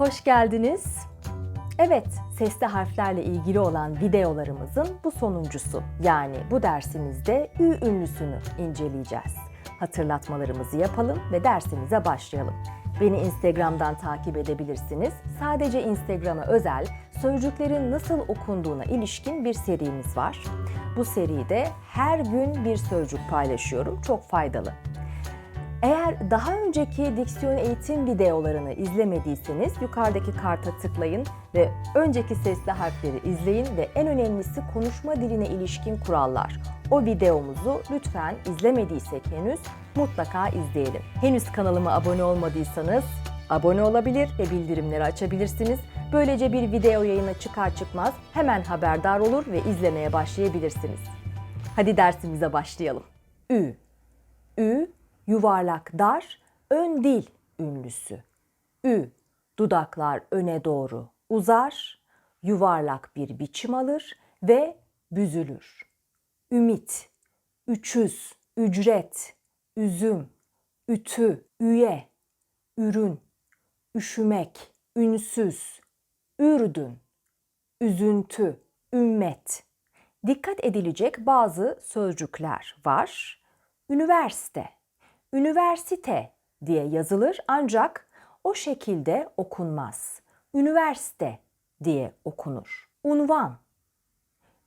Hoş geldiniz. Evet, sesli harflerle ilgili olan videolarımızın bu sonuncusu. Yani bu dersimizde Ü ünlüsünü inceleyeceğiz. Hatırlatmalarımızı yapalım ve dersimize başlayalım. Beni Instagram'dan takip edebilirsiniz. Sadece Instagram'a özel sözcüklerin nasıl okunduğuna ilişkin bir serimiz var. Bu seride her gün bir sözcük paylaşıyorum. Çok faydalı. Eğer daha önceki diksiyon eğitim videolarını izlemediyseniz yukarıdaki karta tıklayın ve önceki sesli harfleri izleyin ve en önemlisi konuşma diline ilişkin kurallar. O videomuzu lütfen izlemediysek henüz mutlaka izleyelim. Henüz kanalıma abone olmadıysanız abone olabilir ve bildirimleri açabilirsiniz. Böylece bir video yayına çıkar çıkmaz hemen haberdar olur ve izlemeye başlayabilirsiniz. Hadi dersimize başlayalım. Ü Ü yuvarlak dar ön dil ünlüsü. Ü dudaklar öne doğru uzar, yuvarlak bir biçim alır ve büzülür. Ümit, üçüz, ücret, üzüm, ütü, üye, ürün, üşümek, ünsüz, ürdün, üzüntü, ümmet. Dikkat edilecek bazı sözcükler var. Üniversite, üniversite diye yazılır ancak o şekilde okunmaz. Üniversite diye okunur. Unvan,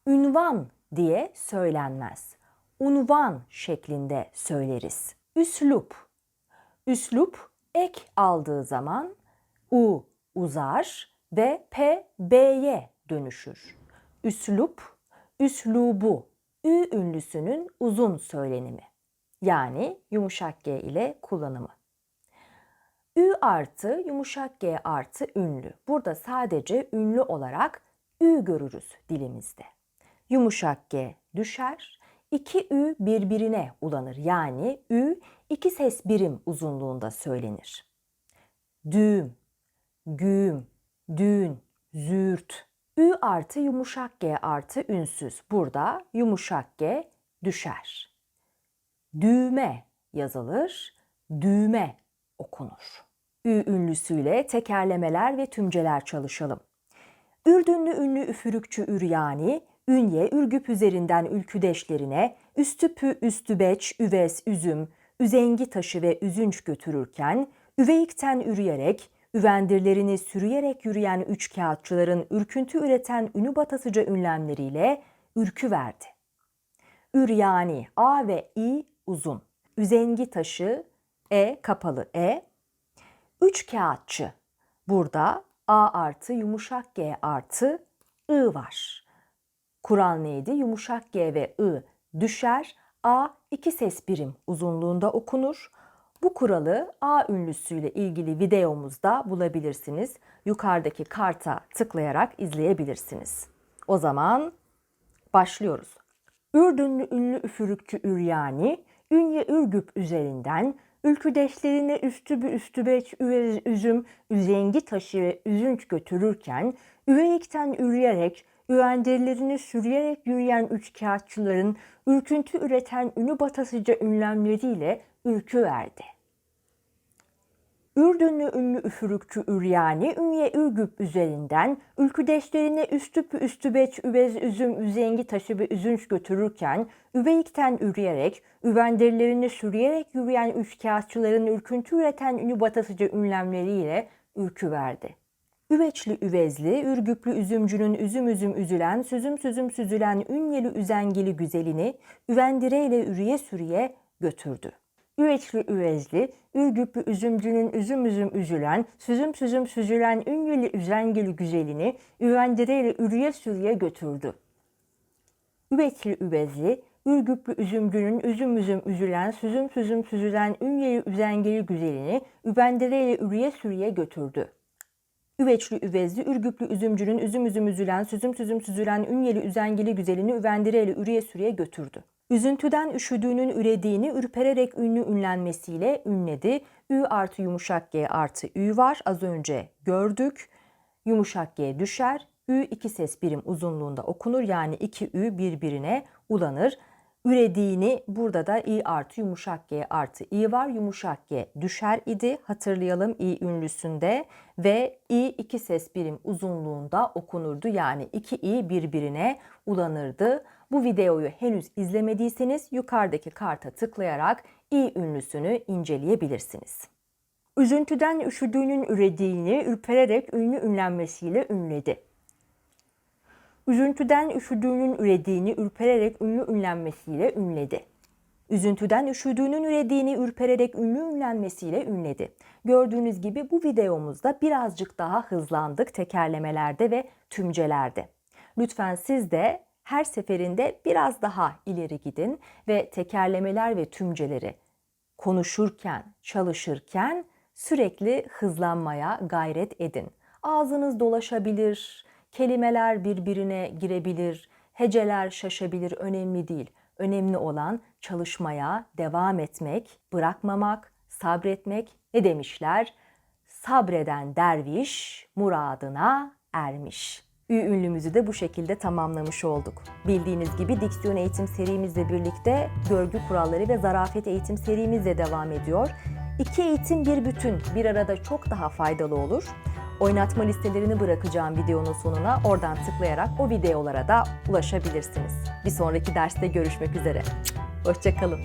ünvan diye söylenmez. Unvan şeklinde söyleriz. Üslup, üslup ek aldığı zaman u uzar ve p b'ye dönüşür. Üslup, üslubu, ü ünlüsünün uzun söylenimi yani yumuşak G ile kullanımı. Ü artı yumuşak G artı ünlü. Burada sadece ünlü olarak Ü görürüz dilimizde. Yumuşak G düşer, iki Ü birbirine ulanır. Yani Ü iki ses birim uzunluğunda söylenir. Düğüm, güğüm, düğün, züğürt. Ü artı yumuşak G artı ünsüz. Burada yumuşak G düşer düğme yazılır, düğme okunur. Ü ünlüsüyle tekerlemeler ve tümceler çalışalım. Ürdünlü ünlü üfürükçü üryani, ünye ürgüp üzerinden ülküdeşlerine, üstüpü üstübeç, üves, üzüm, üzengi taşı ve üzünç götürürken, üveyikten ürüyerek, üvendirlerini sürüyerek yürüyen üç kağıtçıların ürküntü üreten ünü batasıca ünlemleriyle ürkü verdi. Üryani, A ve İ uzun. Üzengi taşı E kapalı E. Üç kağıtçı. Burada A artı yumuşak G artı I var. Kural neydi? Yumuşak G ve I düşer. A iki ses birim uzunluğunda okunur. Bu kuralı A ünlüsüyle ilgili videomuzda bulabilirsiniz. Yukarıdaki karta tıklayarak izleyebilirsiniz. O zaman başlıyoruz. Ürdünlü ünlü üfürükçü Üryani, Ünye Ürgüp üzerinden ülküdeşlerine üstü bir üstübeç üvez üzüm, üzengi taşı ve üzünç götürürken, üveyikten üreyerek, üvendirlerini sürüyerek yürüyen üç kağıtçıların ürküntü üreten ünü batasıca ünlemleriyle ürkü verdi. Ürdünlü ünlü üfürükçü Üryani, Ünye Ürgüp üzerinden ülküdeşlerine üstüp üstübeç üvez üzüm üzengi taşı ve üzünç götürürken, üveyikten üreyerek, üvendirlerini sürüyerek yürüyen üç kağıtçıların ürküntü üreten ünü batasıca ünlemleriyle ürkü verdi. Üveçli üvezli, ürgüplü üzümcünün üzüm üzüm üzülen, süzüm süzüm süzülen ünyeli üzengili güzelini, üvendireyle ürüye sürüye götürdü. Üveçli üvezli, ürgüplü üzümcünün üzüm üzüm üzülen, süzüm süzüm süzülen ünyeli üzengili güzelini üvendireyle ürüye sürüye götürdü. Üveçli üvezli, ürgüplü üzümcünün üzüm üzüm üzülen, süzüm süzüm süzülen ünyeli üzengili güzelini üvendireyle ürüye sürüye götürdü. Üveçli üvezli, ürgüplü üzümcünün üzüm üzüm üzülen, süzüm süzüm süzülen ünyeli üzengili güzelini üvendireyle ürüye sürüye götürdü. Üzüntüden üşüdüğünün ürediğini ürpererek ünlü ünlenmesiyle ünledi. Ü artı yumuşak G artı Ü var. Az önce gördük. Yumuşak G düşer. Ü iki ses birim uzunluğunda okunur. Yani iki Ü birbirine ulanır. ürediğini burada da i artı yumuşak g artı i var. Yumuşak g düşer idi. Hatırlayalım i ünlüsünde ve i iki ses birim uzunluğunda okunurdu. Yani iki i birbirine ulanırdı. Bu videoyu henüz izlemediyseniz yukarıdaki karta tıklayarak i ünlüsünü inceleyebilirsiniz. Üzüntüden üşüdüğünün ürediğini ürpererek ünlü ünlenmesiyle ünledi. Üzüntüden üşüdüğünün ürediğini ürpererek ünlü ünlenmesiyle ünledi. Üzüntüden üşüdüğünün ürediğini ürpererek ünlü ünlenmesiyle ünledi. Gördüğünüz gibi bu videomuzda birazcık daha hızlandık tekerlemelerde ve tümcelerde. Lütfen siz de her seferinde biraz daha ileri gidin ve tekerlemeler ve tümceleri konuşurken, çalışırken sürekli hızlanmaya gayret edin. Ağzınız dolaşabilir, kelimeler birbirine girebilir, heceler şaşabilir, önemli değil. Önemli olan çalışmaya devam etmek, bırakmamak, sabretmek. Ne demişler? Sabreden derviş muradına ermiş. Ü ünlümüzü de bu şekilde tamamlamış olduk. Bildiğiniz gibi diksiyon eğitim serimizle birlikte görgü kuralları ve zarafet eğitim serimiz de devam ediyor. İki eğitim bir bütün bir arada çok daha faydalı olur. Oynatma listelerini bırakacağım videonun sonuna. Oradan tıklayarak o videolara da ulaşabilirsiniz. Bir sonraki derste görüşmek üzere. Hoşçakalın.